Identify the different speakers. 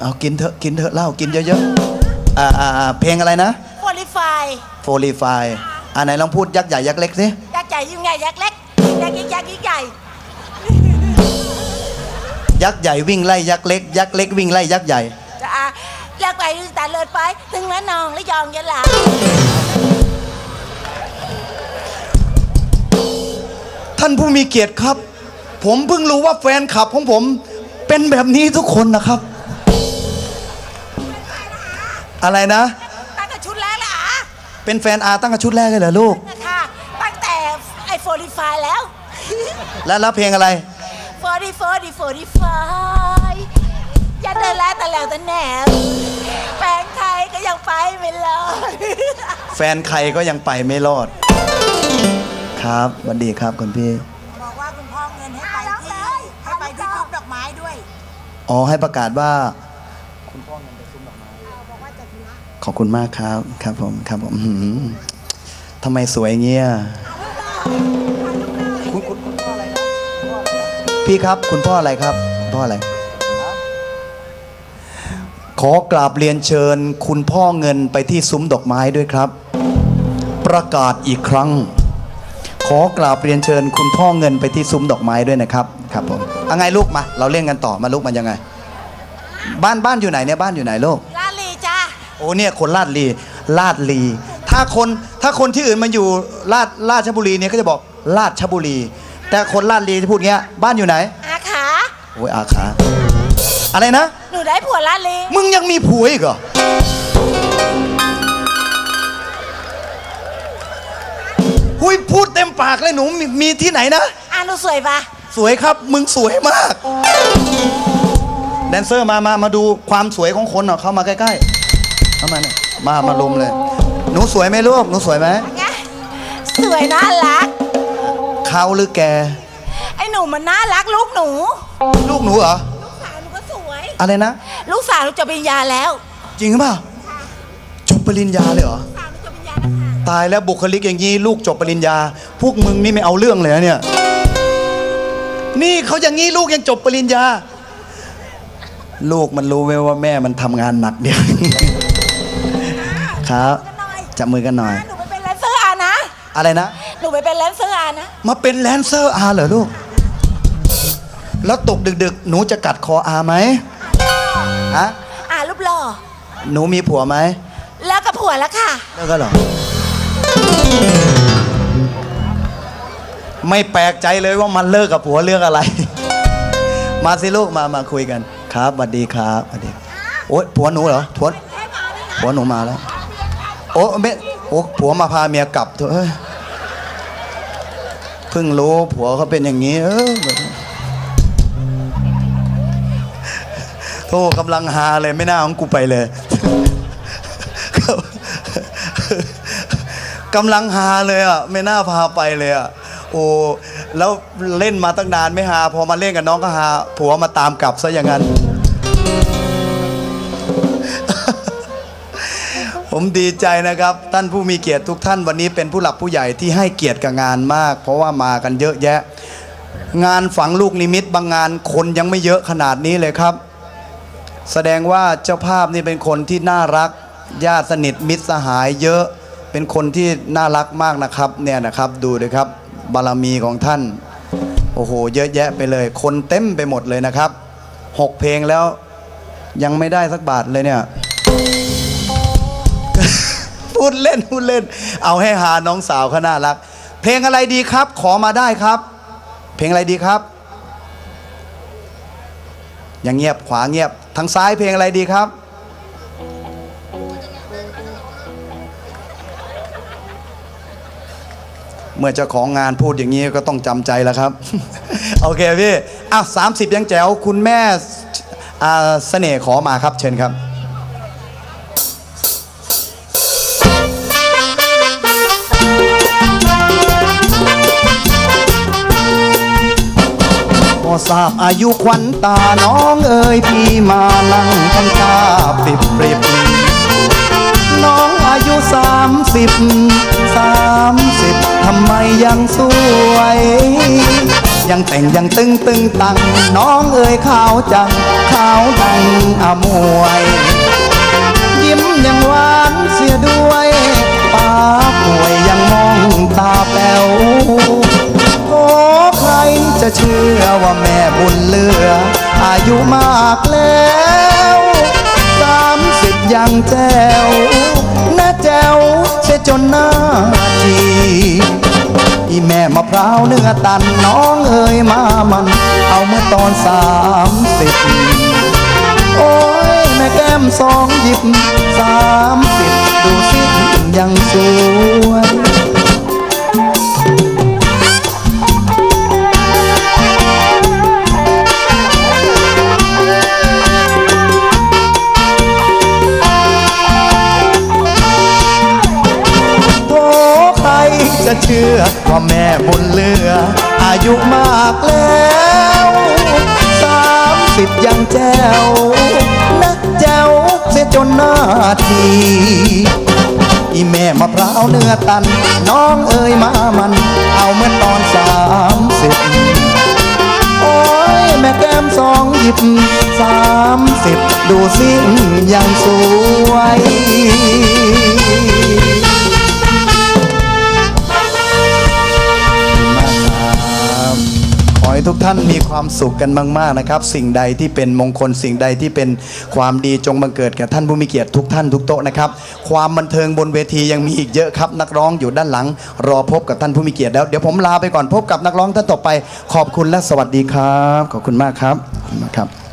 Speaker 1: เอากินเถอะกินเถอะเหล้ากินเยอะๆอ่าอ่าอ่าเพลงอะไรนะ
Speaker 2: โฟลิฟาย
Speaker 1: โฟลีไฟอ่าไหนลองพูดยักษ์ใหญ่ยักษ์เล็กสิ
Speaker 2: ยักษ์ใหญ่ยิ่งใหญ่ยักษ์เล็กยักษ์ยิ่งยักษ์ยิ่งใหญ่
Speaker 1: ยักษ์ใหญ่วิ่งไล่ยักษ์เล็กยักษ์เล็กวิ่งไล่ยักษ์ใหญ่
Speaker 2: จะอะเลือกไปแต่เลิศไป ถึงแล้วนองและยองยะลา
Speaker 1: ท่านผู้มีเกียรติครับ ผมเพิ่งรู้ว่าแฟนคลับของผมเป็นแบบนี้ทุกคนนะครับ อะไรนะ
Speaker 2: ตั้งแต่ชุดแรกละอะ
Speaker 1: เป็นแฟนอาตั้งแต่ชุดแรกเลยเหรอลูก
Speaker 2: ค่ะตั้งแต่ไอโฟลิฟายแล้ว
Speaker 1: แล้วแล้วเพลงอะไร
Speaker 2: โฟลิโฟลิโฟลิฟายอย่าเดินแล้วแต่แล้วแต่แหนมแปลงไทยก็ยังไปไม่รอด
Speaker 1: แฟนใครก็ยังไปไม่รอด ครับสวัสดีครับคุณพี่
Speaker 2: บอกว่าคุณพ่อเงินให้ไปที่ให้ไปที่ทุบดอกไม้ด้วย
Speaker 1: อ๋อให้ประกาศว่า ขอบคุณมากครับ ครับผม ครับผมทำไมสวยเงี้ยคุณคุณพ่ออะไรนะพี่ครับ คุณพ่ออะไรครับพ่ออะไร ขอกราบเรียนเชิญ คุณพ่อเงินไปที่ซุ้มดอกไม้ด้วยครับ ประกาศอีกครั้ง ขอกราบเรียนเชิญ คุณพ่อเงินไปที่ซุ้มดอกไม้ด้วยนะครับ ครับผมเอาไงลูกมา เราเล่นกันต่อมาลูกมันยังไง บ้านบ้านอยู่ไหนเนี่ยบ้านอยู่ไหนลูก โอ้เนี่ยคนลาดลีลาดลี ถ้าคนถ้าคนที่อื่นมาอยู่ลาดราชบุรีเนี่ยก็จะบอกลาดชบุรี แต่คนลาดลีจะพูดเงี้ยบ้านอยู่ไหน
Speaker 2: อาขา
Speaker 1: โอ้ยอาขาอะไรนะ
Speaker 2: หนูได้ผัวลาลี
Speaker 1: มึงยังมีผัวอีกเหรอหุยพูดเต็มปากเลยหนูมีมีที่ไหนนะ
Speaker 2: อะหนูสวยปะ
Speaker 1: สวยครับ มึงสวยมาก แดนเซอร์มามามาดูความสวยของคนหน่อยเข้ามาใกล้ๆ เข้ามาเนี่ยมา มาลุมเลย หนูสวยไหมลูก หนูสวยไหม
Speaker 2: ไงสวยน่ารัก
Speaker 1: เขาหรือแก
Speaker 2: ไอ้หนูมันน่ารักลูกหนู
Speaker 1: ลูกหนูเหรอ
Speaker 2: ลูกสาวหนูก็สวย
Speaker 1: อะไรนะ
Speaker 2: ลูกสาวหนูจบปริญญาแล้ว
Speaker 1: จริงหรือเปล่าจบปริญญาเลยเหรอ
Speaker 2: สาวหนูจบปริญญาแล้วค่ะ
Speaker 1: ตายแล้วบุคลิกอย่างนี้ลูกจบปริญญา พวกมึงนี่ไม่เอาเรื่องเลยนะเนี่ย นี่เขาอย่างนี้ลูกยังจบปริญญา ลูกมันรู้ไหมว่าแม่มันทำงานหนักเดียว ครับ
Speaker 2: กันหน่อย
Speaker 1: จับมือกันหน่อย
Speaker 2: หนูไปเป็นแลนเซอร์อานะ
Speaker 1: อะไรนะ
Speaker 2: หนูไปเป็นแลนเซอร์อานะ
Speaker 1: มาเป็นแลนเซอร์อาเหรอลูก แล้วตกดึกๆ หนูจะกัดคออาไหมฮะ
Speaker 2: อารูปหล่อ
Speaker 1: หนูมีผัวไหม
Speaker 2: แล้วกับผัวแล้วค่ะ
Speaker 1: เลิกก็หรอ ไม่แปลกใจเลยว่ามันเลิกกับผัวเรื่องอะไร มาสิลูกมามาคุยกัน ครับสวัสดีครับสวัสดีโอ๊ยผัวหนูเหรอผัวผัวหนูมาแล้ว โอ้ไม่โอ้ผัวมาพาเมียกลับเถอะเพิ่งรู้ผัวเขาเป็นอย่างนี้ เออโธ่กำลังฮาเลยไม่น่าของกูไปเลยกำลังฮาเลยอะไม่น่าพาไปเลยอะโอ้แล้วเล่นมาตั้งนานไม่ฮาพอมาเล่นกับน้องก็ฮาผัวมาตามกลับซะอย่างนั้น ผมดีใจนะครับ ท่านผู้มีเกียรติทุกท่านวันนี้เป็นผู้หลักผู้ใหญ่ที่ให้เกียรติกับงานมาก เพราะว่ามากันเยอะแยะ งานฝังลูกนิมิตบางงานคนยังไม่เยอะขนาดนี้เลยครับ แสดงว่าเจ้าภาพนี่เป็นคนที่น่ารักญาติสนิทมิตรสหายเยอะเป็นคนที่น่ารักมากนะครับเนี่ยนะครับดูเลยครับบารมีของท่าน โอ้โห เยอะแยะไปเลย คนเต็มไปหมดเลยนะครับหกเพลงแล้วยังไม่ได้สักบาทเลยเนี่ย พูดเล่นพูดเล่น เอาให้หาน้องสาวเขาน่ารัก เพลงอะไรดีครับ ขอมาได้ครับ เพลงอะไรดีครับ อย่างเงียบขวาเงียบ ทางซ้ายเพลงอะไรดีครับ เมื่อเจ้าของงานพูดอย่างนี้ก็ต้องจำใจแล้วครับ โอเคพี่อ้าวสามสิบยังแจ๋วคุณแม่อาเสน่ห์ขอมาครับ เชิญครับ ทราบอายุควันตาน้องเอ๋ยพี่มานั่งทำตาปริบปริบน้องอายุสามสิบสามสิบทำไมยังสวย ยังแต่งยังตึงตึงตัง น้องเอ๋ยขาวจัง ขาวดังอมวย ยิ้มยังหวานเสียด้วยป้าป่วยยังมองตาแป๋ว โอ้ใครจะเชื่อว่าแม่บุญเลือ อายุมากแล้วสามสิบยังแจวน่าแจวเสียจนหน้าจีอีแม่มะพร้าวเนื้อตันน้องเอ๋ยมามัน เอาเมื่อตอนสามสิบโอ้ยแม่แก้มสองหยิบสามสิบดูสิยังสวย จะเชื่อว่าแม่บุญเหลือ อายุมากแล้วสามสิบยังแจวนะแจวเสียจนหน้าทีอีแม่มะพร้าวเนื้อตัน น้องเอ๋ยมามัน เอาเมื่อตอนสามสิบโอ้ยแม่แก้มสองหยิบสามสิบดูสิยังสวย ให้ทุกท่านมีความสุขกันมากๆนะครับ สิ่งใดที่เป็นมงคลสิ่งใดที่เป็นความดีจงบังเกิดแก่ท่านผู้มีเกียรติทุกท่านทุกโต๊ะนะครับ ความบันเทิงบนเวทียังมีอีกเยอะครับ นักร้องอยู่ด้านหลัง รอพบกับท่านผู้มีเกียรติแล้วเดี๋ยวผมลาไปก่อนพบกับนักร้องท่านต่อไป ขอบคุณและสวัสดีครับ ขอบคุณมากครับขอบคุณมากครับ